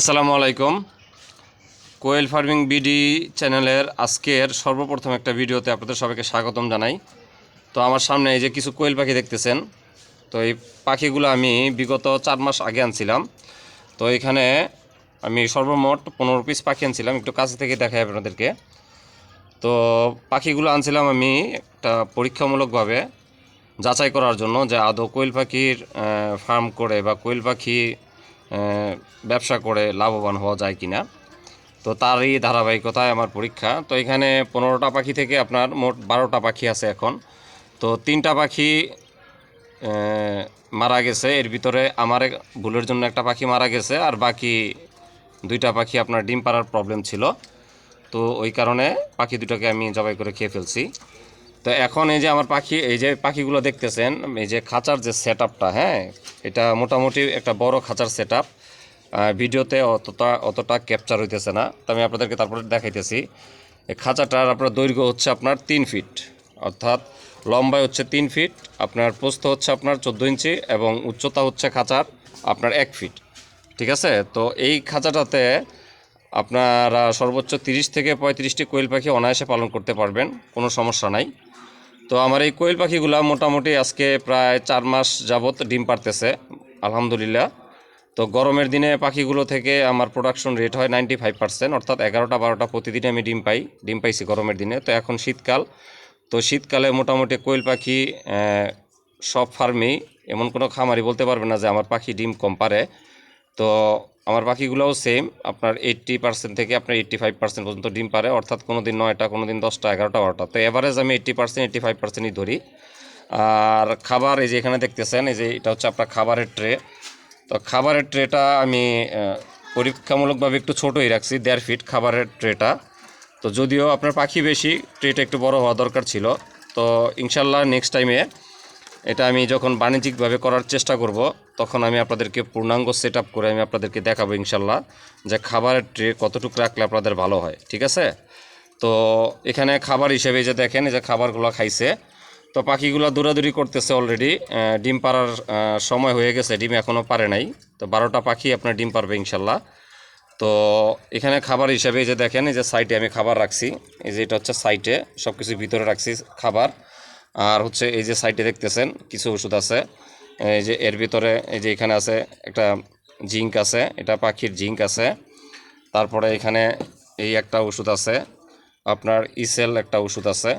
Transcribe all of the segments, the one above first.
আসসালামু আলাইকুম। কোয়েল farming BD চ্যানেলের আজকের সর্বপ্রথম একটা ভিডিওতে আপনাদের সবাইকে স্বাগতম জানাই। তো আমার সামনে এই যে কিছু কোয়েল পাখি দেখতেছেন, তো এই পাখিগুলো আমি বিগত চার মাস আগে আনছিলাম। তো এখানে আমি সর্বমোট পনেরো পিস পাখি আনছিলাম, একটু কাছে থেকে দেখাই আপনাদেরকে। তো পাখিগুলো আনছিলাম আমি একটা পরীক্ষামূলকভাবে যাচাই করার জন্য যে আদৌ কোয়েল পাখির ফার্ম করে বা কোয়েল পাখি ব্যবসা করে লাভবান হওয়া যায় কি না তো তারই ধারাবাহিকতায় আমার পরীক্ষা। তো এখানে পনেরোটা পাখি থেকে আপনার মোট বারোটা পাখি আছে এখন। তো তিনটা পাখি মারা গেছে। এর ভিতরে আমার ভুলের জন্য একটা পাখি মারা গেছে আর বাকি দুইটা পাখি আপনার ডিম পাড়ার প্রবলেম ছিল। তো ওই কারণে পাখি দুটোকে আমি জবাই করে খেয়ে ফেলছি। তো এখন এই যে আমার পাখি, এই যে পাখিগুলো দেখতেছেন, এই যে খাঁচার যে সেট হ্যাঁ এটা মোটামুটি একটা বড় খাঁচার সেট ভিডিওতে অতটা অতটা ক্যাপচার হইতেছে না। তো আমি আপনাদেরকে তারপরে দেখাইতেছি। এই খাঁচাটার আপনার দৈর্ঘ্য হচ্ছে আপনার তিন ফিট অর্থাৎ লম্বায় হচ্ছে তিন ফিট আপনার প্রস্থ হচ্ছে আপনার চোদ্দ ইঞ্চি এবং উচ্চতা হচ্ছে খাঁচার আপনার এক ফিট ঠিক আছে? তো এই খাঁচাটাতে আপনারা সর্বোচ্চ তিরিশ থেকে পঁয়ত্রিশটি কোয়েল পাখি অনায়াসে পালন করতে পারবেন, কোনো সমস্যা নাই। তো আমার এই কোয়েল পাখিগুলো মোটামুটি আজকে প্রায় চার মাস যাবত ডিম পারতেছে আলহামদুলিল্লাহ। তো গরমের দিনে পাখিগুলো থেকে আমার প্রোডাকশন রেট হয় নাইনটি ফাইভ পার্সেন্ট অর্থাৎ এগারোটা বারোটা প্রতিদিনে আমি ডিম পাই, ডিম পাইছি গরমের দিনে। তো এখন শীতকাল, তো শীতকালে মোটামুটি কোয়েল পাখি সব ফার্মেই, এমন কোনো খামারি বলতে পারবে না যে আমার পাখি ডিম কম পারে। তো আমার পাখিগুলোও সেম আপনার এইট্টি পার্সেন্ট থেকে আপনার এইট্টি ফাইভ পার্সেন্ট পর্যন্ত ডিম পারে, অর্থাৎ কোনো দিন নয়টা কোনো দিন দশটা, এগারোটা, বারোটা। তো এভারেজ আমি এইট্টি পার্সেন্ট এইট্টি ফাইভ পার্সেন্টই ধরি। আর খাবার, এই যে এখানে দেখতেছেন, এই যে এটা হচ্ছে আপনার খাবারের ট্রে তো খাবারের ট্রেটা আমি পরীক্ষামূলকভাবে একটু ছোটোই রাখছি, দেড় ফিট খাবারের ট্রেটা তো যদিও আপনার পাখি বেশি ট্রেটা একটু বড় হওয়া দরকার ছিল। তো ইনশাল্লাহ নেক্সট টাইমে এটা আমি যখন বাণিজ্যিকভাবে করার চেষ্টা করব, তখন আমি আপনাদেরকে পূর্ণাঙ্গ সেট করে আমি আপনাদেরকে দেখাবো ইনশাল্লাহ যে খাবারের ট্রে কতটুকু রাখলে আপনাদের ভালো হয়, ঠিক আছে? তো এখানে খাবার হিসেবে যে দেখেন যে খাবারগুলো খাইছে তো পাখিগুলো দৌড়াদৌড়ি করতেছে অলরেডি ডিম পাড়ার সময় হয়ে গেছে, ডিম এখনও পারে নাই। তো বারোটা পাখি আপনার ডিম পারবে ইনশাল্লাহ। তো এখানে খাবার হিসেবে এই যে দেখেন, এই যে সাইটে আমি খাবার রাখছি। এই যে এটা হচ্ছে সাইটে সব কিছু ভিতরে রাখছি খাবার। আর হচ্ছে এই যে সাইটে দেখতেছেন, কিছু ওষুধ আছে। এই যে এর ভিতরে, এই যে এখানে আছে একটা জিঙ্ক আছে, এটা পাখির জিঙ্ক আছে। তারপরে এখানে এই একটা ওষুধ আছে, আপনার ইসেল একটা ওষুধ আছে।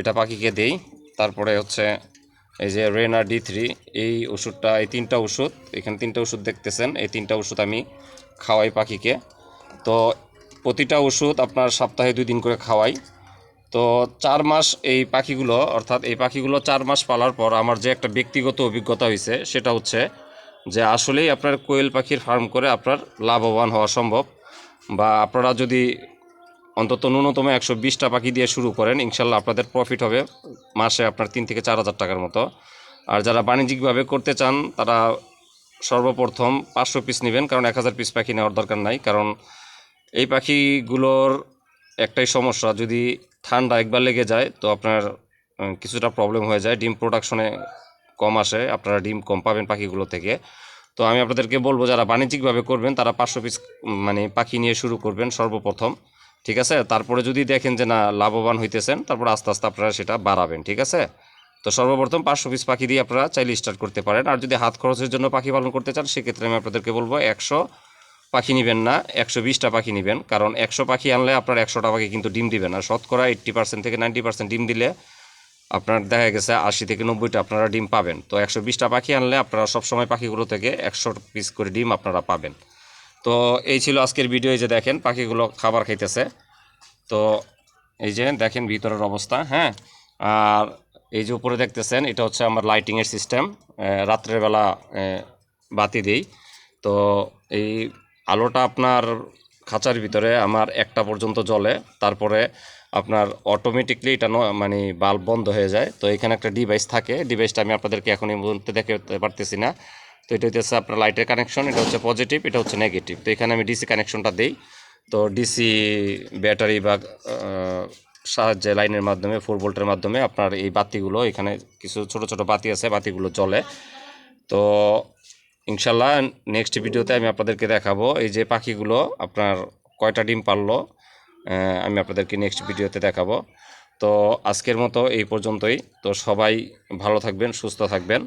এটা পাখিকে দেই। তারপরে হচ্ছে এই যে রেনা ডি থ্রি এই ওষুধটা, এই তিনটা ওষুধ, এখানে তিনটা ওষুধ দেখতেছেন, এই তিনটা ওষুধ আমি খাওয়াই পাখিকে। তো প্রতিটা ওষুধ আপনার সপ্তাহে দুই দিন করে খাওয়াই। তো চার মাস এই পাখিগুলো, অর্থাৎ এই পাখিগুলো চার মাস পালার পর আমার যে একটা ব্যক্তিগত অভিজ্ঞতা হয়েছে, সেটা হচ্ছে যে আসলেই আপনার কোয়েল পাখির ফার্ম করে আপনার লাভবান হওয়া সম্ভব। বা আপনারা যদি অন্তত ন্যূনতম একশো বিশটা পাখি দিয়ে শুরু করেন। ইনশাল্লাহ আপনাদের প্রফিট হবে মাসে আপনার তিন থেকে চার হাজার টাকার মতো। আর যারা বাণিজ্যিকভাবে করতে চান, তারা সর্বপ্রথম পাঁচশো পিস নেবেন, কারণ এক হাজার পিস পাখি নেওয়ার দরকার নাই। কারণ এই পাখিগুলোর একটাই সমস্যা, যদি ঠান্ডা একবার লেগে যায়, তো আপনার কিছুটা প্রবলেম হয়ে যায়। ডিম প্রোডাকশনে কম আসে, আপনারা ডিম কম পাবেন পাখিগুলো থেকে। তো আমি আপনাদেরকে বলব, যারা বাণিজ্যিকভাবে করবেন, তারা পাঁচশো পিস মানে পাখি নিয়ে শুরু করবেন সর্বপ্রথম। ঠিক আছে? তারপরে যদি দেখেন যে না, লাভবান হইতেছেন, তারপর আস্তে আস্তে আপনারা সেটা বাড়াবেন, ঠিক আছে? তো সর্বপ্রথম পাঁচশো পিস পাখি দিয়ে আপনারা চাইলে স্টার্ট করতে পারেন। আর যদি হাত খরচের জন্য পাখি পালন করতে চান, সেক্ষেত্রে আমি আপনাদেরকে বলব, একশো পাখি নেবেন না, একশো বিশটা পাখি নেবেন। কারণ একশো পাখি আনলে আপনার একশোটা পাখি কিন্তু ডিম দিবেন না। শতকরা এইট্টি পার্সেন্ট থেকে নাইনটি পার্সেন্ট ডিম দিলে আপনার দেখা গেছে আশি থেকে নব্বইটা আপনারা ডিম পাবেন। তো একশো বিশটা পাখি আনলে আপনারা সবসময় পাখিগুলো থেকে একশো পিস করে ডিম আপনারা পাবেন। তো এই ছিল আজকের ভিডিও এই যে দেখেন, পাখিগুলো খাবার খাইতেছে। তো এই যে দেখেন ভিতরের অবস্থা হ্যাঁ? আর এই যে উপরে দেখতেছেন, এটা হচ্ছে আমার লাইটিংয়ের সিস্টেম রাত্রের বেলা বাতি দিই। তো এই আলোটা আপনার খাঁচার ভিতরে আমার একটা পর্যন্ত জ্বলে, তারপরে আপনার অটোমেটিকলি এটা মানে বাল্ব বন্ধ হয়ে যায়। তো এখানে একটা ডিভাইস থাকে ডিভাইসটা আমি আপনাদেরকে এখন এই মুহূর্তে দেখাতে পারতেছি না। তো এটা হচ্ছে আপনার লাইটের কানেকশন এটা হচ্ছে পজিটিভ এটা হচ্ছে নেগেটিভ তো এখানে আমি ডিসি কানেকশনটা দিই। তো ডিসি ব্যাটারি বা সাহায্যে লাইনের মাধ্যমে ফোর ভোল্টের মাধ্যমে আপনার এই বাতিগুলো, এখানে কিছু ছোট ছোট বাতি আছে, বাতিগুলো জ্বলে। তো ইনশাল্লাহ নেক্সট ভিডিওতে আমি আপনাদেরকে দেখাবো এই যে পাখিগুলো, আপনার কয়টা ডিম পারল আমি আপনাদেরকে নেক্সট ভিডিওতে দেখাবো। তো আজকের মতো এই পর্যন্তই। তো সবাই ভালো থাকবেন, সুস্থ থাকবেন।